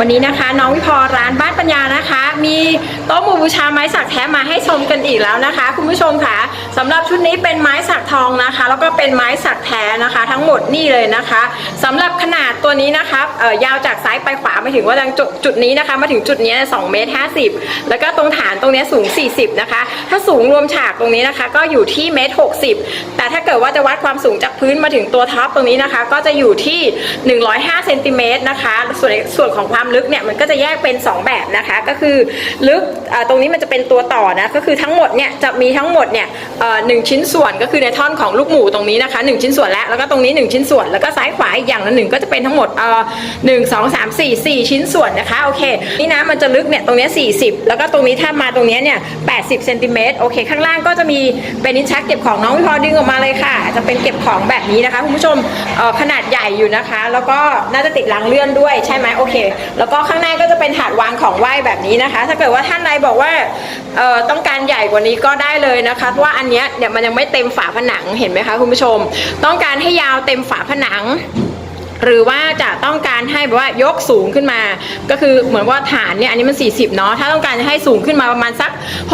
วันนี้นะคะ น้องวิพรร้านบ้านปัญญานะคะ มีโต๊ะหมู่บูชาไม้สักแท้มาให้ชมกันอีกแล้วนะคะ คุณผู้ชมค่ะสำหรับชุดนี้เป็นไม้สักทองนะคะ แล้วก็เป็นไม้สักแท้นะคะ ทั้งหมดนี่เลยนะคะสำหรับขนาดตัวนี้นะคะเอ่อยาวจากซ้ายไปขวามาถึงว่าจุดจุดนี้นะคะ มาถึงจุดนี้2เมตร50แล้วก็ตรงฐานตรงนี้สูง 40 นะคะ ถ้าสูงรวมฉากตรงนี้นะคะ ก็อยู่ที่เมตร60แต่ถ้าเกิดว่าจะวัดความสูงจากพื้นมาถึงตัวท็อปตรงนี้นะคะ ก็จะอยู่ที่ 105เซนติเมตรนะคะส่วนส่วนของความลึกเนี่ยมันก็จะแยกเป็น 2 แบบนะคะ ก็คือลึกตรงนี้มันจะเป็นตัวต่อนะก็คือทั้งหมดเนี่ยจะมีทั้งหมดเนี่ยหนึ่งชิ้นส่วนก็คือในท่อนของลูกหมูตรงนี้นะคะหนึ่งชิ้นส่วนแล้วแล้วก็ตรงนี้หนึ่งชิ้นส่วนแล้วก็ซ้ายขวาอีกอย่างละหนึ่งก็จะเป็นทั้งหมดเออหนึ่งสองสามสี่สี่ชิ้นส่วนนะคะโอเคนี่นะมันจะลึกเนี่ยตรงนี้สี่สิบแล้วก็ตรงนี้ถ้ามาตรงนี้เนี่ยแปดสิบเซนติเมตรโอเคข้างล่างก็จะมีเป็นนิชักเก็บของน้องพี่พอดึงออกมาเลยค่ะ จะเป็นเก็บของแบบนี้นะคะคุณผู้ชมขนาดใหญ่อยู่นะคะ แล้วก็น่าจะติดรางเลื่อนด้วยใช่ไหมโอเคแล้วก็ข้างหน้าก็จะเป็นถาดวางของไหว้แบบนี้นะคะ ถ้าเกิดว่าท่านใดบอกว่าเอ่อต้องการใหญ่กว่านี้ก็ได้เลยนะคะเพราะว่าอันเนี้ยเนี่ยมันยังไม่เต็มฝาผนังเห็นไหมคะคุณผู้ชม ต้องการให้ยาวเต็มฝาผนังหรือว่าจะต้องการให้แบบว่ายกสูงขึ้นมา ก็คือเหมือนว่าฐานเนี่ยอันนี้มัน 40 เนาะถ้าต้องการจะให้สูงขึ้นมาประมาณสัก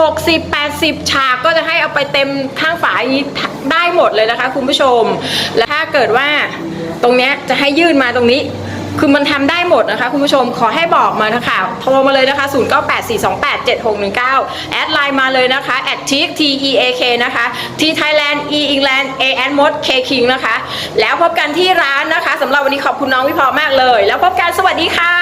60 80 ฉากก็จะให้เอาไปเต็มข้างฝาอย่างนี้ได้หมดเลยนะคะคุณผู้ชม และถ้าเกิดว่าตรงเนี้ยจะให้ยื่นมาตรงนี้ คือมันทำได้หมดนะคะ คุณผู้ชมขอให้บอกมานะคะโทรมาเลยนะคะ 0984287619 แอดไลน์มาเลยนะคะแอดทิก T E A K นะคะ T Thailand E England A N Mod K King นะคะ แล้วพบกันที่ร้านนะคะสำหรับวันนี้ขอบคุณน้องวิพอมากเลย แล้วพบกันสวัสดีค่ะ